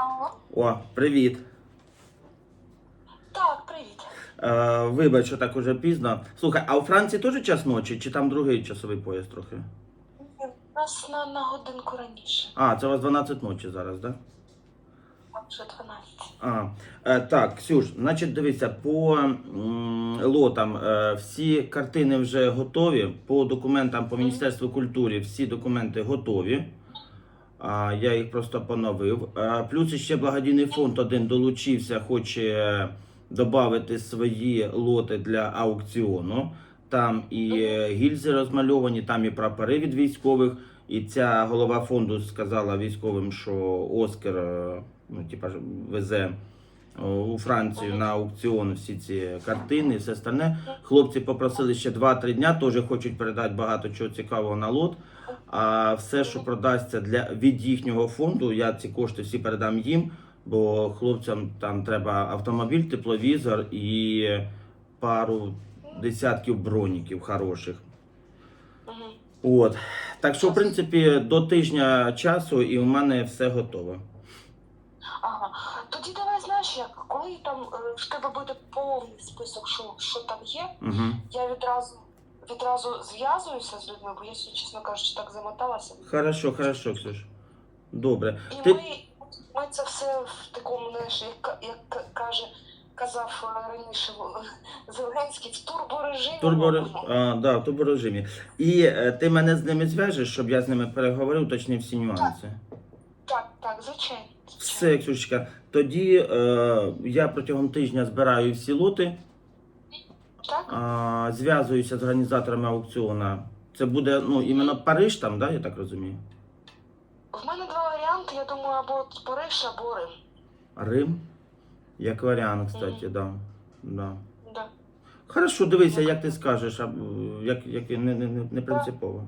Алло? О, привіт. Так, привіт. Е, вибач, що так уже пізно. Слухай, а у Франції теж час ночі, чи там другий часовий пояс трохи? У нас на, на годинку раніше. А, це у вас 12 ночі зараз, так? Да? Вже 12. А, е, так, Ксюш, значить, дивіться, по м, лотам е, всі картини вже готові. По документам по Міністерству культури всі документи готові. А, я їх просто поновив. Е, плюс ще благодійний фонд один долучився, хоче додати свої лоти для аукціону. Там і е, гільзи розмальовані, там і прапори від військових. І ця голова фонду сказала військовим, що Оскар е, ну, типа, везе е, у Францію на аукціон всі ці картини все остальне. Хлопці попросили ще 2-3 дня, теж хочуть передати багато чого цікавого на лот. А все, що продасться для від їхнього фонду, я ці кошти всі передам їм, бо хлопцям там треба автомобіль, тепловізор і пару десятків броніків хороших. Угу. От. Так що, в принципі, до тижня часу і у мене все готово. Ага. Тоді давай знаєш як, коли там е, в тебе буде повний список, що, що там є, Угу. я відразу відразу зв'язуюся з людьми, бо я, якщо чесно кажучи, так замоталася. Хорошо, хорошо, Ксюш. Добре. І Ти... ми, ми це все в такому, знаєш, як, як каже, казав е, раніше Зеленський, в турборежимі. Турбо... А, да, в турборежимі. І е, ти мене з ними зв'яжеш, щоб я з ними переговорив, уточнив всі нюанси. Так, так, звичайно. Все, Ксюшечка. Тоді е, я протягом тижня збираю всі лоти, Так? зв'язуюся з організаторами аукціону. Це буде ну, іменно Париж там, да, я так розумію? В мене два варіанти, я думаю, або Париж, або Рим. Рим? Як варіант, кстати, да. да. Да. Хорошо, дивися, як ти скажеш, як, як не, не, не- принципово.